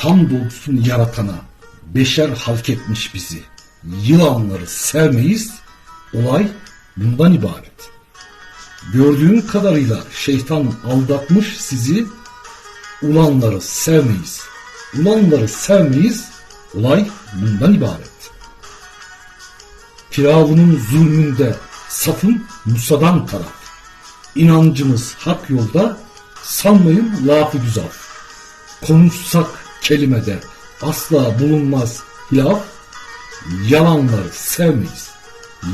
Hamdolsun yaratana, beşer halk etmiş bizi. Yılanları sevmeyiz, olay bundan ibaret. Gördüğün kadarıyla şeytan aldatmış sizi, ulanları sevmeyiz. Ulanları sevmeyiz, olay bundan ibaret. Firavun'un zulmünde safın Musa'dan taraf. İnancımız hak yolda, sanmayın lafı güzel. Konuşsak kelimede asla bulunmaz hilaf, yalanları sevmeyiz.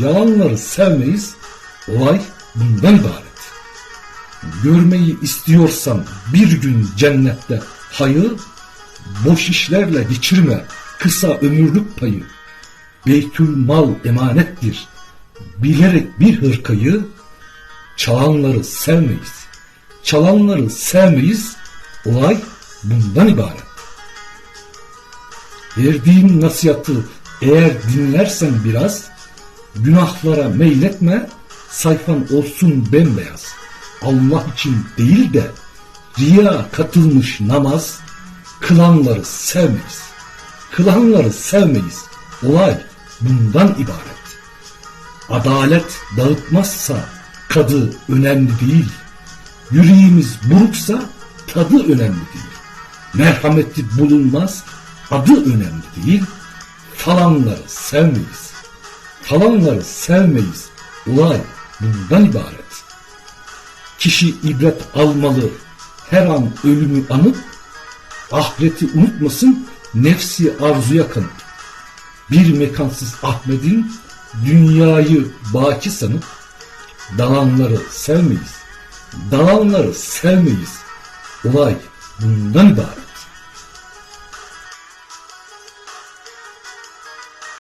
Yalanları sevmeyiz, olay bundan ibaret. Görmeyi istiyorsan bir gün cennette hayır, boş işlerle geçirme kısa ömürlük payı. Beytül mal emanettir. Bilerek bir hırkayı çalanları sevmeyiz. Çalanları sevmeyiz. Olay bundan ibaret. Verdiğim nasihatı eğer dinlersen biraz, günahlara meyletme, sayfan olsun bembeyaz. Allah için değil de riya katılmış namaz, kılanları sevmeyiz. Kılanları sevmeyiz. Olay bundan ibaret. Adalet dağıtmazsa kadı önemli değil. Yüreğimiz buruksa tadı önemli değil. Merhameti bulunmaz, adı önemli değil. Falanları sevmeyiz. Falanları sevmeyiz. Olay bundan ibaret. Kişi ibret almalı, her an ölümü anıp, ahireti unutmasın, nefsi arzuya kanıp. Bir mekansız Ahmet'in dünyayı baki sanıp, dalanları sevmeyiz. Dalanları sevmeyiz. Olay bundan ibaret.